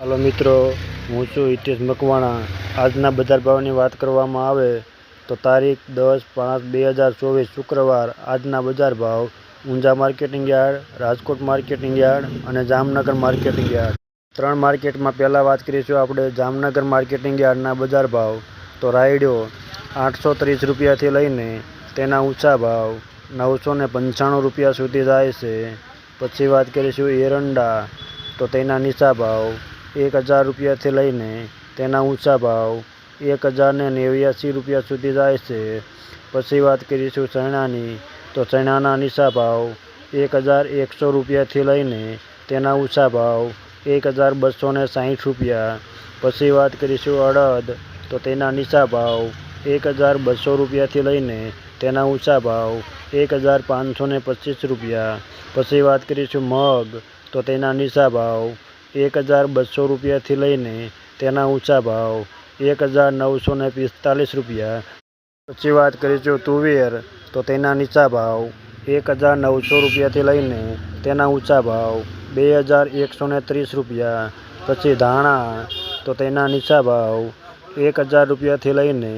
હાલો મિત્રો, હું છું હિતેશ મકવાણા. આજના બજાર ભાવની વાત કરવામાં આવે તો તારીખ દસ પાંચ બે હજાર ચોવીસ શુક્રવાર આજના બજાર ભાવ Unjha marketing yard, Rajkot marketing yard અને જામનગર માર્કેટિંગ યાર્ડ. ત્રણ માર્કેટમાં પહેલાં વાત કરીશું આપણે જામનગર માર્કેટિંગ યાર્ડના બજાર ભાવ. તો રાયડો આઠસો ત્રીસ રૂપિયાથી લઈને તેના ઊંચા ભાવ નવસો ને પંચાણું રૂપિયા સુધી જાય છે. પછી વાત કરીશું એરંડા, તો તેના નીચા ભાવ એક હજાર રૂપિયાથી લઈને તેના ઊંચા ભાવ એક હજારને નેવ્યાસી રૂપિયા સુધી જાય છે. પછી વાત કરીશું ચણાની. તો ચણાના નીચા ભાવ એક હજાર એકસો રૂપિયાથી લઈને તેના ઊંચા ભાવ એક હજાર બસો સાહીઠ રૂપિયા. પછી વાત કરીશું અડદ. તો તેના નીચા ભાવ એક હજાર બસો રૂપિયાથી લઈને તેના ઊંચા ભાવ એક હજાર પાંચસો પચીસ રૂપિયા. પછી વાત કરીશું મગ. તો તેના નીચા ભાવ એક હજાર બસો રૂપિયાથી લઈને તેના ઊંચા ભાવ એક હજાર નવસો ને પિસ્તાલીસ રૂપિયા. પછી વાત કરીશું તુવેર, તો તેના નીચા ભાવ એક હજાર નવસો રૂપિયાથી લઈને તેના ઊંચા ભાવ બે હજાર એકસો ને ત્રીસ રૂપિયા. પછી ધાણા, તો તેના નીચા ભાવ એક હજાર રૂપિયાથી લઈને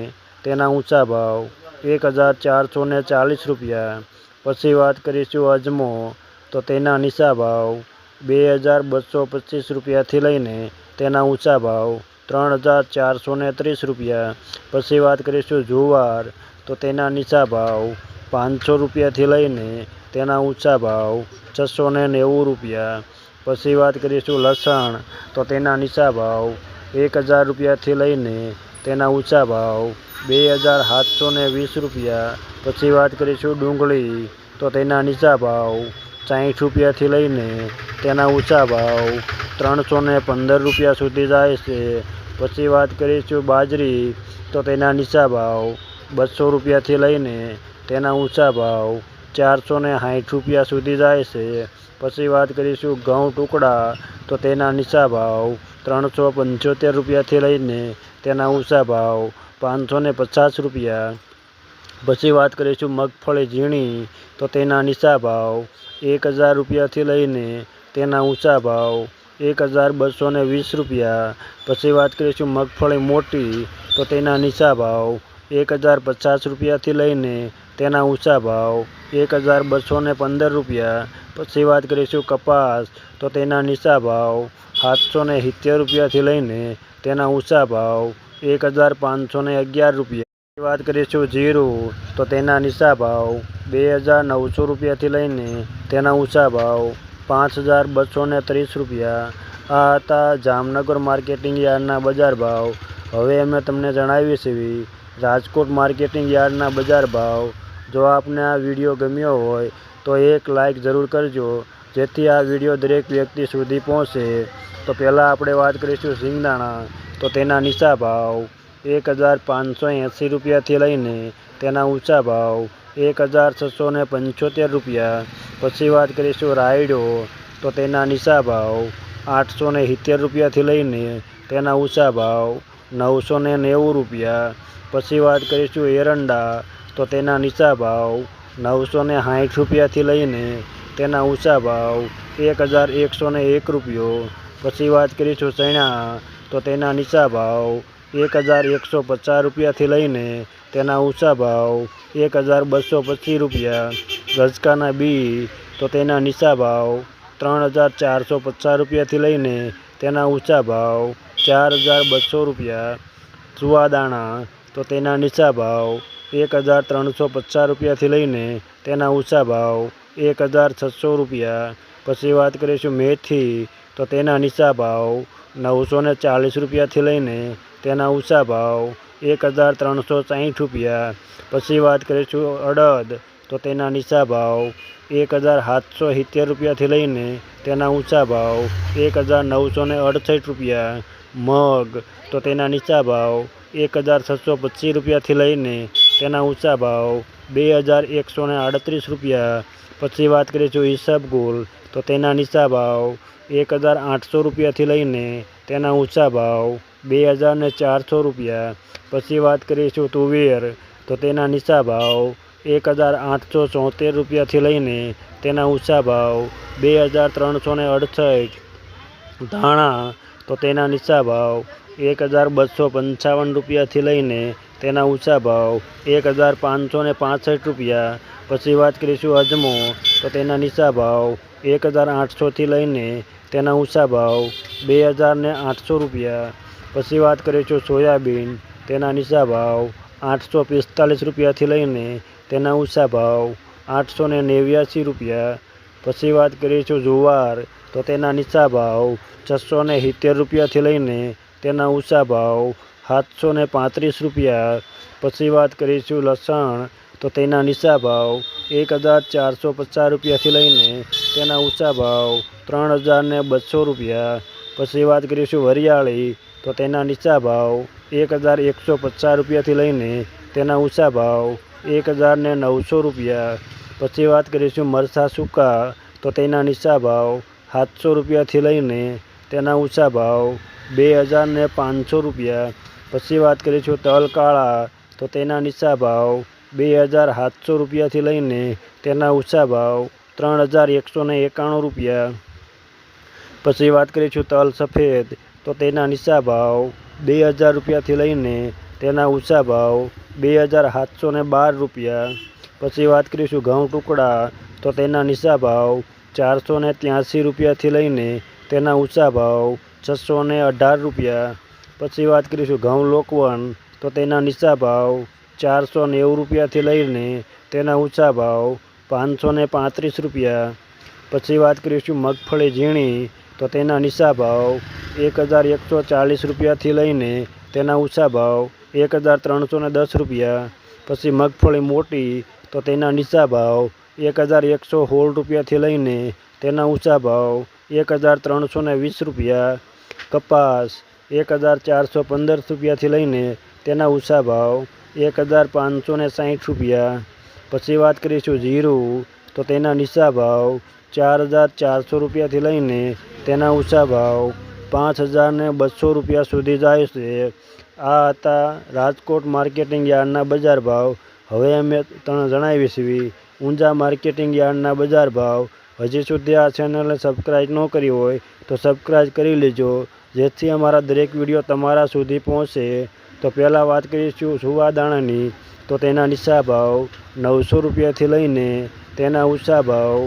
તેના ઊંચા ભાવ એક હજાર ચારસો ચાલીસ રૂપિયા. પછી વાત કરીશું અજમો, તો તેના નીચા ભાવ બે હજાર બસો પચીસ રૂપિયાથી લઈને તેના ઊંચા ભાવ ત્રણ હજાર ચારસો ત્રીસ રૂપિયા. પછી વાત કરીશું જુવાર, તો તેના નીચા ભાવ પાંચસો રૂપિયાથી લઈને તેના ઊંચા ભાવ છસો નેવું રૂપિયા. પછી વાત કરીશું લસણ, તો તેના નીચા ભાવ એક હજાર રૂપિયાથી લઈને તેના ઊંચા ભાવ બે હજાર સાતસો ને વીસ રૂપિયા. પછી વાત કરીશું ડુંગળી, તો તેના નીચા ભાવ સાઠ રૂપિયાથી લઈને તેના ઊંચા ભાવ ત્રણસો ને પંદર રૂપિયા સુધી જાય છે. પછી વાત કરીશું બાજરી, તો તેના નીચા ભાવ બસો રૂપિયાથી લઈને તેના ઊંચા ભાવ ચારસો ને સાઠ રૂપિયા સુધી જાય છે. પછી વાત કરીશું ઘઉં ટુકડા, તો તેના નીચા ભાવ ત્રણસો પંચોતેર રૂપિયાથી લઈને તેના ઊંચા ભાવ પાંચસો ને પચાસ રૂપિયા પછી વાત કરીશું મગફળી ઝીણી, તો તેના નીચા ભાવ એક હજાર રૂપિયાથી લઈને તેના ઊંચા ભાવ એક હજાર બસો ને વીસ રૂપિયા. પછી વાત કરીશું મગફળી મોટી, તો તેના નીચા ભાવ એક હજાર પચાસ રૂપિયાથી લઈને તેના ઊંચા ભાવ એક હજાર બસો ને પંદર રૂપિયા. પછી વાત કરીશું કપાસ, તો તેના નીચા ભાવ સાતસો ને સિત્તેર રૂપિયાથી લઈને તેના ઊંચા ભાવ એક હજાર પાંચસો ને અગિયાર રૂપિયા. વાત કરીશું જીરું, તો તેના નીચા ભાવ બે હજાર નવસો રૂપિયાથી લઈને તેના ઊંચા ભાવ પાંચ હજાર બસો ને ત્રીસ રૂપિયા. આ હતા જામનગર માર્કેટિંગ યાર્ડના બજાર ભાવ. હવે અમે તમને જણાવી છે રાજકોટ માર્કેટિંગ યાર્ડના બજાર ભાવ. જો આપને આ વીડિયો ગમ્યો હોય, તો એક લાઈક જરૂર કરજો, જેથી આ વીડિયો દરેક વ્યક્તિ સુધી પહોંચે. તો પહેલાં આપણે વાત કરીશું સિંગદાણા, તો તેના નીચા ભાવ. એક હજાર પાંચસો એંસી રૂપિયાથી લઈને તેના ઊંચા ભાવ એક હજાર છસો ને પંચોતેર રૂપિયા. પછી વાત કરીશું રાયડો, તો તેના નીચા ભાવ આઠસો ને સિત્તેર રૂપિયાથી લઈને તેના ઊંચા ભાવ નવસો ને નેવું રૂપિયા. પછી વાત કરીશું એરંડા, તો તેના નીચા ભાવ નવસો ને સાઠ રૂપિયાથી લઈને તેના ઊંચા ભાવ એક હજાર એકસો ને એક રૂપિયો. પછી વાત કરીશું ચણા, તો તેના નીચા ભાવ એક હજાર એકસો પચાસ રૂપિયાથી લઈને તેના ઊંચા ભાવ એક હજાર બસો પચીસ રૂપિયા. ગજકાના બી તો તેના નીચા ભાવ ત્રણ હજાર ચારસો પચાસ રૂપિયાથી લઈને તેના ઊંચા ભાવ ચાર હજાર બસો રૂપિયા. ચુવાદાણા તો તેના નીચા ભાવ એક હજાર ત્રણસો પચાસ રૂપિયાથી લઈને તેના ઊંચા ભાવ એક હજાર છસો રૂપિયા. પછી વાત કરીશું મેથી તો તેના નીચા ભાવ નવસો ચાલીસ રૂપિયાથી લઈને તેના ઊંચા ભાવ એક હજાર ત્રણસો સાહીઠ રૂપિયા. પછી વાત કરીશું અડદ, તો તેના નીચા ભાવ એક હજાર સાતસો સિત્તેર રૂપિયાથી લઈને તેના ઊંચા ભાવ એક હજાર નવસો ને અડસઠ રૂપિયા. મગ, તો તેના નીચા ભાવ એક હજાર છસો પચીસ રૂપિયાથી લઈને તેના ઊંચા ભાવ બે હજાર એકસો ને આડત્રીસ રૂપિયા. પછી વાત કરીશું ઈસબગુલ, તો તેના નીચા ભાવ એક હજાર આઠસો રૂપિયાથી લઈને તેના ઊંચા ભાવ બે હજાર ચારસો રૂપિયા. પછી વાત કરીશું તુવેર, તો તેના નીચા ભાવ એક હજાર આઠસો ચોતેર રૂપિયાથી લઈને તેના ઊંચા ભાવ બે હજાર ત્રણસો ને અડસઠ. ધાણા, તો તેના નીચા ભાવ એક હજાર બસો પંચાવન રૂપિયાથી લઈને તેના ઊંચા ભાવ એક હજાર પાંચસો ને પાંસઠ રૂપિયા. પછી વાત કરીશું અજમો, તો તેના નીચા ભાવ એક હજાર આઠસોથી લઈને તેના ઊંચા ભાવ બે હજારને આઠસો રૂપિયા. પછી વાત કરીએ કરીશું સોયાબીન, તેના નીચા ભાવ આઠસો પિસ્તાલીસ રૂપિયાથી લઈને તેના ઊંચા ભાવ આઠસો ને નેવ્યાસી રૂપિયા. પછી વાત કરીએ કરીશું જુવાર, તો તેના નીચા ભાવ છસો ને સિત્તેર રૂપિયાથી લઈને તેના ઊંચા ભાવ સાતસો ને પાંત્રીસ રૂપિયા. પછી વાત કરીશું લસણ, તો તેના નીચા ભાવ એક હજાર ચારસો પચાસ રૂપિયાથી લઈને તેના ઊંચા ભાવ ત્રણ હજાર ને બસો રૂપિયા. પછી વાત કરીશું વરિયાળી, તો તેના નીચા ભાવ એક હજાર એકસો પચાસ રૂપિયાથી લઈને તેના ઊંચા ભાવ એક હજાર ને નવસો રૂપિયા. પછી વાત કરીશું મરચાં સૂકા, તો તેના નીચા ભાવ સાતસો રૂપિયાથી લઈને તેના ઊંચા ભાવ બે હજાર ને પાંચસો રૂપિયા. પછી વાત કરીશું તલ કાળા, તો તેના નીચા ભાવ બે હજાર સાતસો રૂપિયાથી લઈને તેના ઊંચા ભાવ ત્રણ હજાર એકસો એકાણું રૂપિયા. પછી વાત કરીશું તલ સફેદ, તો તેના નીચા ભાવ બે હજાર રૂપિયાથી લઈને તેના ઊંચા ભાવ બે હજાર સાતસો ને બાર રૂપિયા. પછી વાત કરીશું ઘઉં ટુકડા, તો તેના નીચા ભાવ ચારસો ને ત્યાંસી રૂપિયાથી લઈને તેના ઊંચા ભાવ છસો ને અઢાર રૂપિયા. પછી વાત કરીશું ઘઉં લોકવન, તો તેના નીચા ભાવ ચારસો નેવું રૂપિયાથી લઈને તેના ઊંચા ભાવ પાંચસો પાંત્રીસ રૂપિયા. પછી વાત કરીશું મગફળી ઝીણી તો તેના નીચા ભાવ એક હજાર એકસો ચાલીસ રૂપિયાથી લઈને તેના ઊંચા ભાવ એક હજાર ત્રણસો ને દસ રૂપિયા. પછી મગફળી મોટી, તો તેના નીચા ભાવ એક હજાર એકસો સોળ રૂપિયાથી લઈને તેના ઊંચા ભાવ એક હજાર ત્રણસો ને વીસ રૂપિયા. કપાસ એક હજાર ચારસો પંદર રૂપિયાથી લઈને તેના ઊંચા ભાવ એક હજાર પાંચસો ને સાઠ રૂપિયા. પછી વાત કરીશું જીરું, તો તેના નીચા ભાવ ચાર હજાર ચારસો રૂપિયાથી લઈને તેના ઊંચા ભાવ પાંચ હજારને બસો રૂપિયા સુધી જાય છે. આ હતા રાજકોટ માર્કેટિંગ યાર્ડના બજાર ભાવ. હવે અમે તમને જણાવી છીએ ઊંઝા માર્કેટિંગ યાર્ડના બજાર ભાવ. હજી સુધી આ ચેનલને સબસ્ક્રાઈબ ન કરી હોય તો સબસ્ક્રાઈબ કરી લેજો, જેથી અમારા દરેક વીડિયો તમારા સુધી પહોંચે. તો પહેલાં વાત કરીશું સુવાદાણાની તો તેના નીચા ભાવ નવસો રૂપિયાથી લઈને તેના ઊંચા ભાવ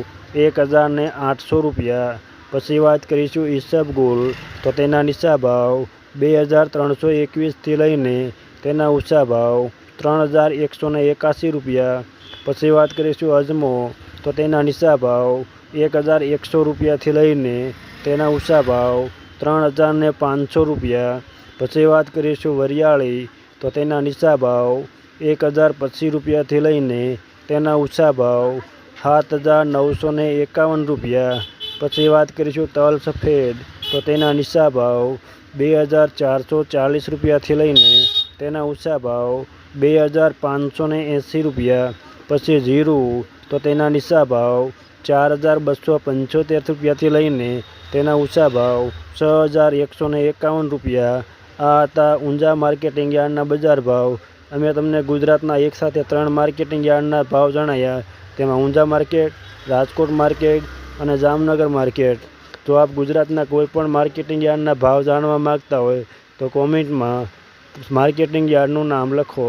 એક હજારને આઠસો રૂપિયા. પછી વાત કરીશું ઈસબગુલ તો તેના નીચા ભાવ બે હજાર ત્રણસો એકવીસથી લઈને તેના ઊંચા ભાવ ત્રણ હજાર એકસો એકાસી રૂપિયા. પછી વાત કરીશું અજમો. તો તેના નીચા ભાવ એક હજાર એકસો રૂપિયાથી લઈને તેના ઊંચા ભાવ ત્રણ હજાર પાંચસો રૂપિયા. પછી વાત કરીશું વરિયાળી. તો તેના નીચા ભાવ એક હજાર પચીસ રૂપિયાથી લઈને તેના ઊંચા ભાવ સાત હજાર નવસો એકાવન રૂપિયા. પછી વાત કરીશું તલ સફેદ. તો તેના નીચા ભાવ બે હજાર ચારસો ચાલીસ રૂપિયાથી લઈને તેના ઊંચા ભાવ બે હજાર પાંચસો એંસી રૂપિયા. પછી જીરું, તો તેના નીચા ભાવ ચાર હજાર બસો પંચોતેર રૂપિયાથી લઈને તેના ઊંચા ભાવ છ હજાર એકસો એકાવન રૂપિયા. આ હતા ઊંઝા માર્કેટિંગ યાર્ડના બજાર ભાવ. અમે તમને ગુજરાતના એકસાથે ત્રણ માર્કેટિંગ યાર્ડના ભાવ જણાવ્યા તેમાં ઊંઝા માર્કેટ, રાજકોટ માર્કેટ અને જામનગર માર્કેટ. જો આપ ગુજરાતના કોઈપણ માર્કેટિંગ યાર્ડના ભાવ જાણવા માગતા હોય તો કોમેન્ટમાં માર્કેટિંગ યાર્ડનું નામ લખો.